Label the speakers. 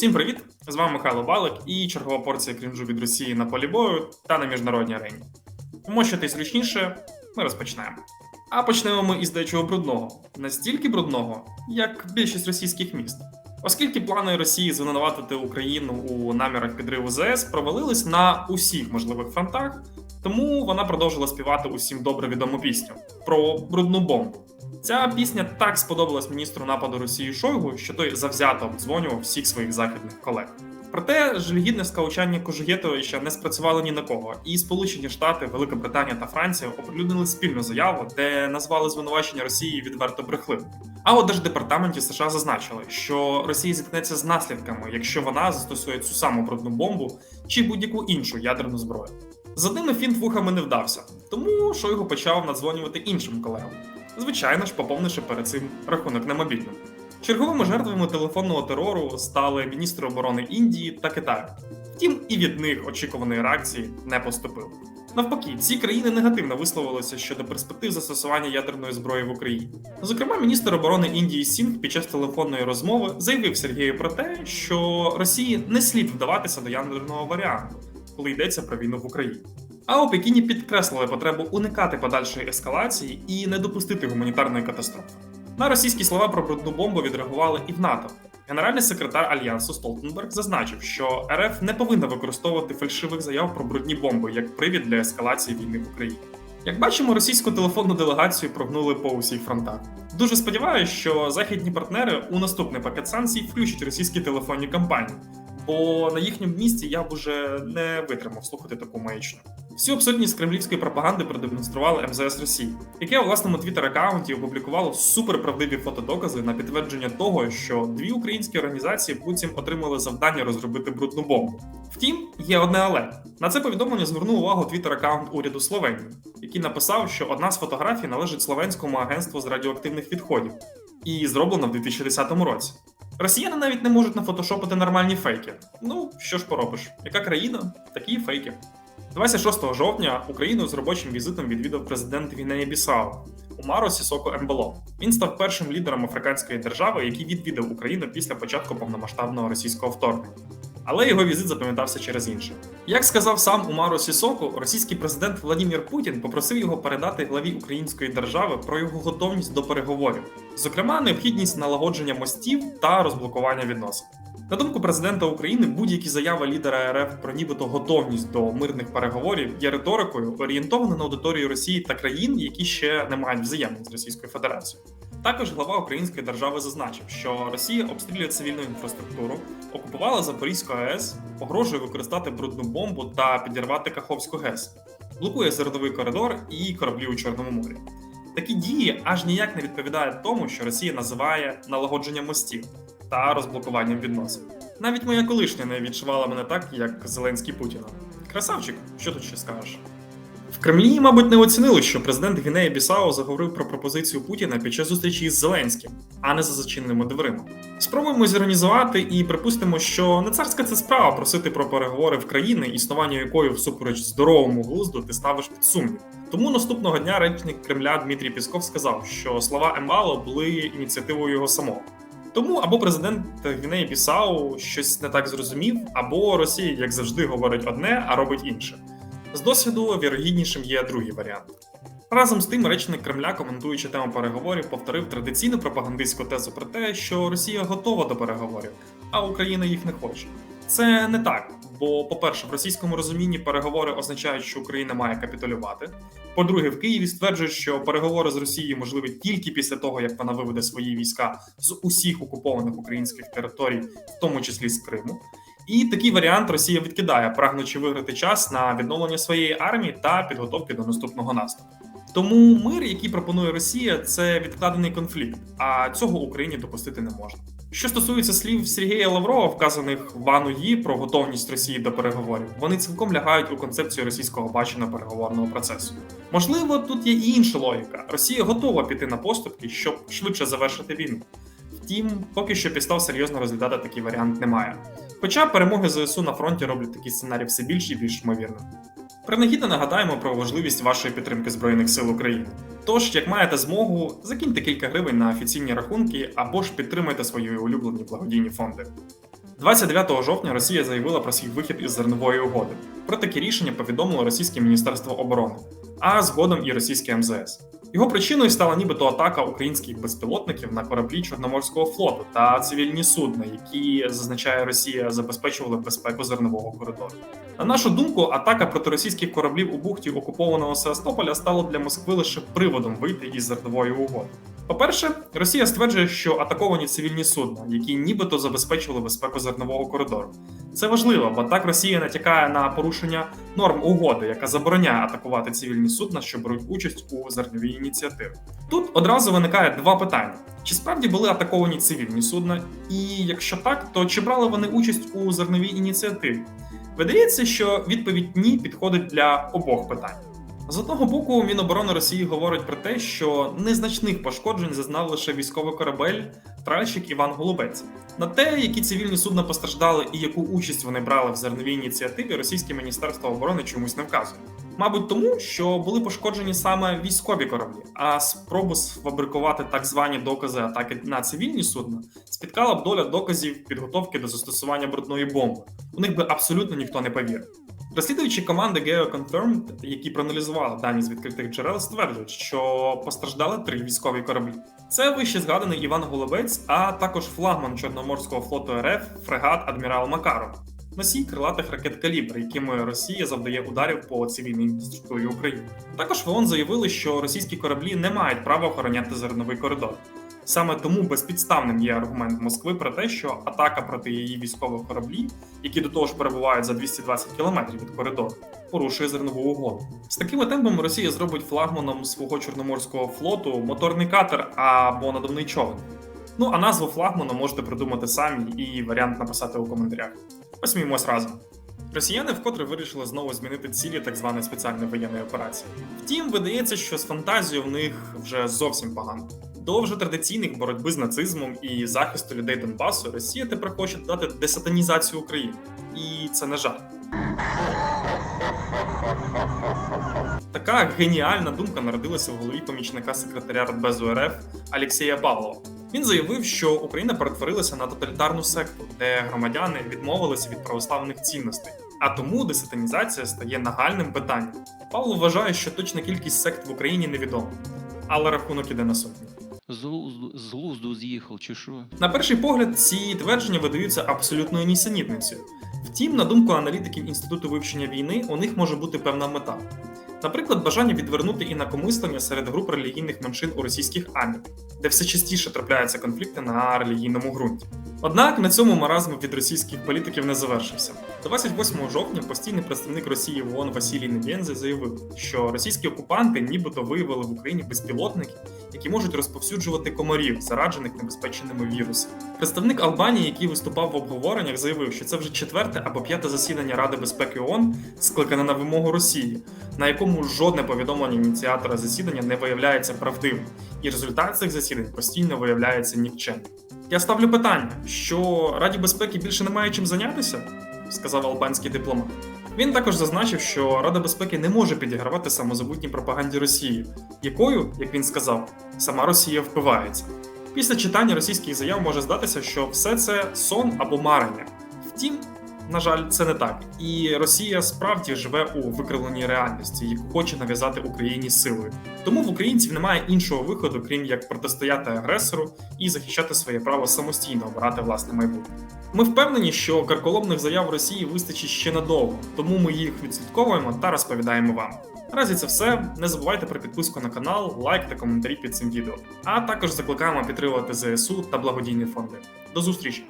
Speaker 1: Всім привіт! З вами Михайло Балик і чергова порція крінжу від Росії на полі бою та на міжнародній арені. Вмощитись зручніше, ми розпочнемо. А почнемо ми із дечого брудного, настільки брудного, як більшість російських міст. Оскільки плани Росії звинуватити Україну у намірах підриву ЗС провалились на усіх можливих фронтах, тому вона продовжила співати усім добре відому пісню про брудну бомбу. Ця пісня так сподобалась міністру нападу Росії Шойгу, що той завзято обдзвонював всіх своїх західних колег. Проте жалюгідне скаучання Кожугетовича не спрацювало ні на кого, і Сполучені Штати, Велика Британія та Франція оприлюднили спільну заяву, де назвали звинувачення Росії відверто брехливим. А у Держдепартаменті США зазначили, що Росія зіткнеться з наслідками, якщо вона застосує цю саму брудну бомбу чи будь-яку іншу ядерну зброю. З одними фінт вухами не вдався, тому Шойгу почав надзвонювати іншим колегам. Звичайно ж, поповнивши перед цим рахунок на мобільному. Черговими жертвами телефонного терору стали міністри оборони Індії та Китаю. Втім, і від них очікуваної реакції не поступило. Навпаки, ці країни негативно висловилися щодо перспектив застосування ядерної зброї в Україні. Зокрема, міністр оборони Індії Сінг під час телефонної розмови заявив Сергію про те, що Росії не слід вдаватися до ядерного варіанту, коли йдеться про війну в Україні. А у Пекіні підкреслили потребу уникати подальшої ескалації і не допустити гуманітарної катастрофи. На російські слова про брудну бомбу відреагували і в НАТО. Генеральний секретар альянсу Столтенберг зазначив, що РФ не повинна використовувати фальшивих заяв про брудні бомби як привід для ескалації війни в Україні. Як бачимо, російську телефонну делегацію прогнули по усіх фронтах. Дуже сподіваюся, що західні партнери у наступний пакет санкцій включать російські телефонні кампанії, бо на їхньому місці я б уже не витримав слухати таку маячню. Всю абсурдність кремлівської пропаганди продемонстрували МЗС Росії, яке у власному твіттер-аккаунті опублікувало суперправдиві фотодокази на підтвердження того, що дві українські організації буцім отримали завдання розробити брудну бомбу. Втім, є одне але на це повідомлення звернув увагу твіттер-аккаунт уряду Словенії, який написав, що одна з фотографій належить словенському агентству з радіоактивних відходів і зроблена в 2010 році. Росіяни навіть не можуть нафотошопити нормальні фейки. Ну що ж поробиш, яка країна, такі фейки. 26 жовтня Україну з робочим візитом відвідав президент Гвінеї Бісау Умаро Сісоко Ембело. Він став першим лідером африканської держави, який відвідав Україну після початку повномасштабного російського вторгнення. Але його візит запам'ятався через інше. Як сказав сам Умаро Сісоко, російський президент Владимир Путін попросив його передати главі української держави про його готовність до переговорів, зокрема, необхідність налагодження мостів та розблокування відносин. На думку президента України, будь-які заяви лідера РФ про нібито готовність до мирних переговорів є риторикою, орієнтованою на аудиторію Росії та країн, які ще не мають взаємин з Російською Федерацією. Також глава Української держави зазначив, що Росія обстрілює цивільну інфраструктуру, окупувала Запорізьку АЕС, погрожує використати брудну бомбу та підірвати Каховську ГЕС, блокує зерновий коридор і кораблі у Чорному морі. Такі дії аж ніяк не відповідають тому, що Росія називає налагодженням мостів та розблокуванням відносин. Навіть моя колишня не відчувала мене так, як Зеленський Путіна. Красавчик, що тут ще скажеш? В Кремлі, мабуть, не оцінили, що президент Гвінеї Бісау заговорив про пропозицію Путіна під час зустрічі із Зеленським, а не за зачиненими дверима. Спробуємо зіронізувати і припустимо, що не царська це справа просити про переговори в країни, існування якої всупереч здоровому глузду ти ставиш під сумнів. Тому наступного дня речник Кремля Дмитрій Пісков сказав, що слова Ембало були ініціативою його самого. Тому або президент Гвінеї Бісау щось не так зрозумів, або Росія, як завжди, говорить одне, а робить інше. З досвіду вірогіднішим є другий варіант. Разом з тим, речник Кремля, коментуючи тему переговорів, повторив традиційну пропагандистську тезу про те, що Росія готова до переговорів, а Україна їх не хоче. Це не так, бо, по-перше, в російському розумінні переговори означають, що Україна має капітулювати. По-друге, в Києві стверджують, що переговори з Росією можливі тільки після того, як вона виведе свої війська з усіх окупованих українських територій, в тому числі з Криму. І такий варіант Росія відкидає, прагнучи виграти час на відновлення своєї армії та підготовки до наступного наступу. Тому мир, який пропонує Росія, це відкладений конфлікт, а цього Україні допустити не можна. Що стосується слів Сергія Лаврова, вказаних в Ану Ї про готовність Росії до переговорів, вони цілком лягають у концепцію російського бачення переговорного процесу. Можливо, тут є і інша логіка. Росія готова піти на поступки, щоб швидше завершити війну. Втім, поки що підстав серйозно розглядати такий варіант немає. Хоча перемоги ЗСУ на фронті роблять такий сценарій все більш і більш ймовірним. Принагідно нагадаємо про важливість вашої підтримки Збройних сил України. Тож, як маєте змогу, закиньте кілька гривень на офіційні рахунки або ж підтримайте свої улюблені благодійні фонди. 29 жовтня Росія заявила про свій вихід із зернової угоди. Про таке рішення повідомило російське міністерство оборони, а згодом і російське МЗС. Його причиною стала нібито атака українських безпілотників на кораблі Чорноморського флоту та цивільні судна, які зазначає Росія забезпечували безпеку зернового коридору. На нашу думку, атака проти російських кораблів у бухті окупованого Севастополя стала для Москви лише приводом вийти із зернової угоди. По-перше, Росія стверджує, що атаковані цивільні судна, які нібито забезпечували безпеку зернового коридору. Це важливо, бо так Росія натякає на порушення норм угоди, яка забороняє атакувати цивільні судна, що беруть участь у зерновій ініціативі. Тут одразу виникає два питання: чи справді були атаковані цивільні судна, і якщо так, то чи брали вони участь у зерновій ініціативі? Видається, що відповідь ні підходить для обох питань. З одного боку, Міноборони Росії говорить про те, що незначних пошкоджень зазнав лише військовий корабель тральщик Іван Голубець. На те, які цивільні судна постраждали і яку участь вони брали в зерновій ініціативі, російське міністерство оборони чомусь не вказує. Мабуть, тому що були пошкоджені саме військові кораблі, а спробу сфабрикувати так звані докази атаки на цивільні судна спіткала б доля доказів підготовки до застосування брудної бомби. У них би абсолютно ніхто не повірив. Розслідуючі команди GeoConfirmed, які проаналізували дані з відкритих джерел, стверджують, що постраждали три військові кораблі. Це вище згаданий Іван Голубець, а також флагман Чорноморського флоту РФ фрегат Адмірал Макаров, носій крилатих ракет калібр, якими Росія завдає ударів по цивільній інфраструктурі України. Також в заявили, що російські кораблі не мають права охороняти зерновий коридор. Саме тому безпідставним є аргумент Москви про те, що атака проти її військових кораблів, які до того ж перебувають за 220 кілометрів від коридору, порушує зернову угоду. З такими темпами Росія зробить флагманом свого чорноморського флоту моторний катер або надувний човен. Ну а назву флагману можете придумати самі і варіант написати у коментарях. Посміємось разом. Росіяни вкотре вирішили знову змінити цілі так званої спеціальної воєнної операції. Втім, видається, що з фантазією в них вже зовсім погано. До вже традиційних боротьби з нацизмом і захисту людей Донбасу Росія тепер хоче додати десатанізацію України. І це не жарт. Така геніальна думка народилася в голові помічника секретаря Радбезу РФ Алексія Павлова. Він заявив, що Україна перетворилася на тоталітарну секту, де громадяни відмовилися від православних цінностей. А тому десатанізація стає нагальним питанням. Павло вважає, що точна кількість сект в Україні невідома, але рахунок іде на сотні.
Speaker 2: З глузду- з'їхав, чи що?
Speaker 1: На перший погляд, ці твердження видаються абсолютною нісенітницею. Втім, на думку аналітиків Інституту вивчення війни, у них може бути певна мета. Наприклад, бажання відвернути інакомислення серед груп релігійних меншин у російських арміях, де все частіше трапляються конфлікти на релігійному ґрунті. Однак на цьому маразм від російських політиків не завершився. 28 жовтня постійний представник Росії в ООН Василій Невєнзе заявив, що російські окупанти нібито виявили в Україні безпілотники, які можуть розповсюджувати комарів, зараджених небезпечними вірусами. Представник Албанії, який виступав в обговореннях, заявив, що це вже четверте або п'яте засідання Ради безпеки ООН, скликане на вимогу Росії, на якому жодне повідомлення ініціатора засідання не виявляється правдивим, і результат цих засідань постійно виявляється нікчемним. Я ставлю питання, що Раді безпеки більше немає чим зайнятися, сказав албанський дипломат. Він також зазначив, що Рада безпеки не може підігравати самозабутній пропаганді Росії, якою, як він сказав, сама Росія впивається. Після читання російських заяв може здатися, що все це сон або марення. Втім, на жаль, це не так. І Росія справді живе у викривленій реальності, яку хоче нав'язати Україні силою. Тому в українців немає іншого виходу, крім як протистояти агресору і захищати своє право самостійно обирати власне майбутнє. Ми впевнені, що карколомних заяв Росії вистачить ще надовго, тому ми їх відслідковуємо та розповідаємо вам. Наразі це все. Не забувайте про підписку на канал, лайк та коментарі під цим відео. А також закликаємо підтримувати ЗСУ та благодійні фонди. До зустрічі!